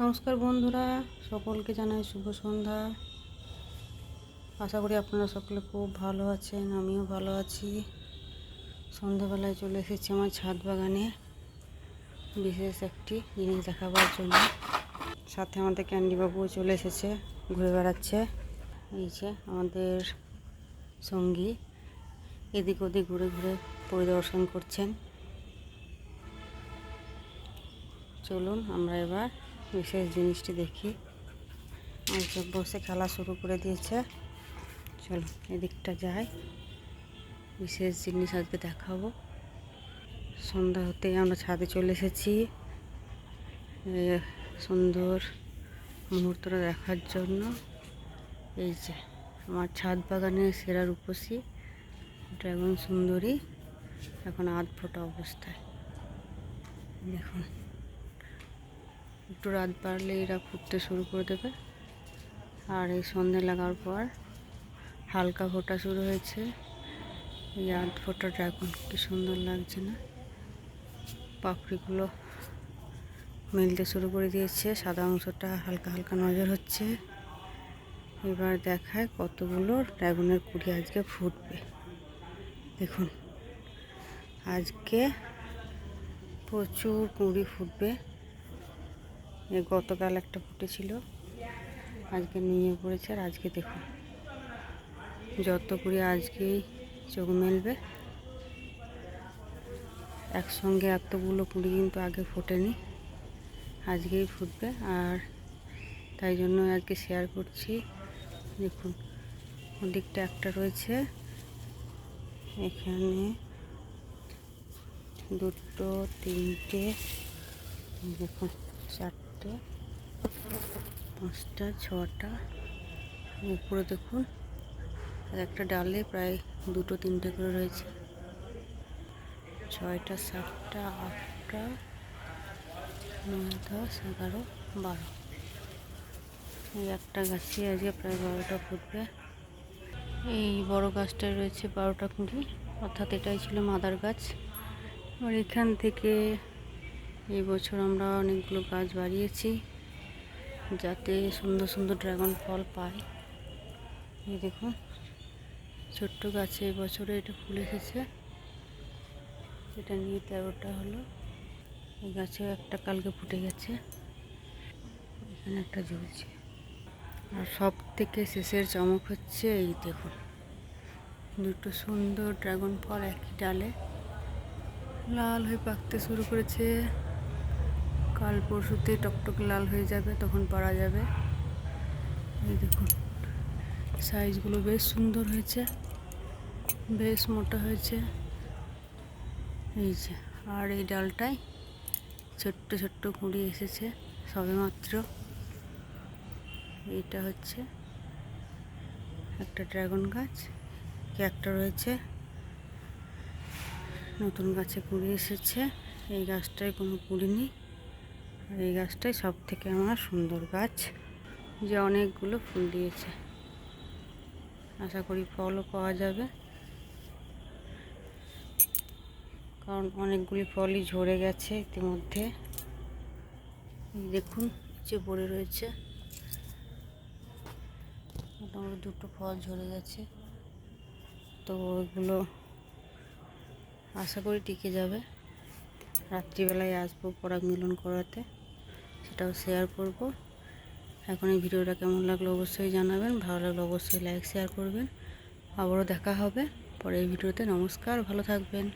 নমস্কার বন্ধুরা, সকলকে জানাই শুভ সন্ধ্যা। আশা করি আপনারা সকলে খুব ভালো আছেন, আমিও ভালো আছি। সন্ধ্যাবেলায় চলে এসেছি আমার ছাদ বাগানে, বিশেষ একটি জিনিস দেখাবার জন্য। সাথে আমাদের ক্যান্ডিবাবুও চলে এসেছে, ঘুরে বেড়াচ্ছে। এই যে আমাদের সঙ্গী এদিক ওদিক ঘুরে ঘুরে পরিদর্শন করছেন। চলুন আমরা এবার বিশেষ জিনিসটি দেখি। বসে খেলা শুরু করে দিয়েছে। চলো, এদিকটা যাই। বিশেষ জিনিস আজকে দেখাবো। সন্ধ্যা হতেই আমরা ছাদে চলে এসেছি। সুন্দর মুহূর্তটা দেখার জন্য। এই যে, আমার ছাদ বাগানের সেরা রূপসী ড্রাগন সুন্দরী। এখন আধ ফোটা অবস্থায়। দেখুন। একটু রাত বাড়লে এরা ফুটতে শুরু করে দেবে। আর এই সন্ধে লাগার পর হালকা ফোটা শুরু হয়েছে। এই আধ ফোটা ড্রাগন, কি সুন্দর লাগছে না? পাপড়িগুলো মিলতে শুরু করে দিয়েছে। সাদা অংশটা হালকা হালকা নজর হচ্ছে। এবার দেখায় কতগুলো ড্রাগনের কুড়ি আজকে ফুটবে। দেখুন, আজকে প্রচুর কুঁড়ি ফুটবে। এ গতকাল একটা ফুটেছিল আজকে নিয়ে পড়েছে আর আজকে দেখুন। যত কুড়ি আজকেই চোখ মেলবে, একসঙ্গে এতগুলো কুড়ি কিন্তু আগে ফোটেনি, আজকেই ফুটবে। আর তাই জন্য আজকে শেয়ার করছি। দেখুন, ওদিকটা একটা রয়েছে। এখানে দুটো, তিনটে, দেখুন, চারটে পাঁচটা ছটা, উপরে দেখুন একটা ডালে প্রায় দুটো, তিনটে করে রয়েছে। ছয়টা, সাতটা, আটটা, নয়, দশ, এগারো, বারো। এই একটা গাছে আজকে প্রায় বারোটা ফুটবে। এই বড় গাছটায় রয়েছে বারোটা কুঁড়ি, অর্থাৎ এটাই ছিল মাদার গাছ। আর এখান থেকে এই বছর আমরা অনেকগুলো গাছ বাড়িয়েছি যাতে সুন্দর সুন্দর ড্রাগন ফল পাই এই দেখুন, ছোট্ট গাছে বছরে এটা ফুল এসেছে। এটা নিয়ে তেরোটা হলো। এই গাছে একটা কালকে ফুটে গেছে। এখানে একটা ঝুলছে আর সব থেকে শেষের চমক হচ্ছে এই দেখুন, দুটো সুন্দর ড্রাগন ফল একই ডালে লাল হয়ে পাকতে শুরু করেছে। কাল পরশুতে টকটক লাল হয়ে যাবে, তখন পারা যাবে। এই দেখুন সাইজগুলো বেশ সুন্দর হয়েছে, বেশ মোটা হয়েছে। এই যে, আর এই ডালটায় ছোট্ট ছোট্ট কুঁড়ি এসেছে, সবেমাত্র। এইটা হচ্ছে একটা ড্রাগন গাছ একটা রয়েছে। নতুন গাছে কুড়ি এসেছে, এই গাছটায় কোনো কুড়ি নেই। আর এই গাছটাই সব থেকে আমার সুন্দর গাছ, যে অনেকগুলো ফুল দিয়েছে। আশা করি ফলও পাওয়া যাবে। কারণ অনেকগুলি ফলই ঝরে গেছে ইতিমধ্যে। দেখুন যে পড়ে রয়েছে। মোটামুটি দুটো ফল ঝরে গেছে। তো ওইগুলো আশা করি টিকে যাবে। রাত্রিবেলায় আসব পরাগ মিলন করাতে, সেটাও শেয়ার করব। এখন এই ভিডিওটা কেমন লাগল অবশ্যই জানাবেন, ভালো লাগল অবশ্যই লাইক শেয়ার করবেন। আবারও দেখা হবে পরের ভিডিওতে, নমস্কার, ভালো থাকবেন।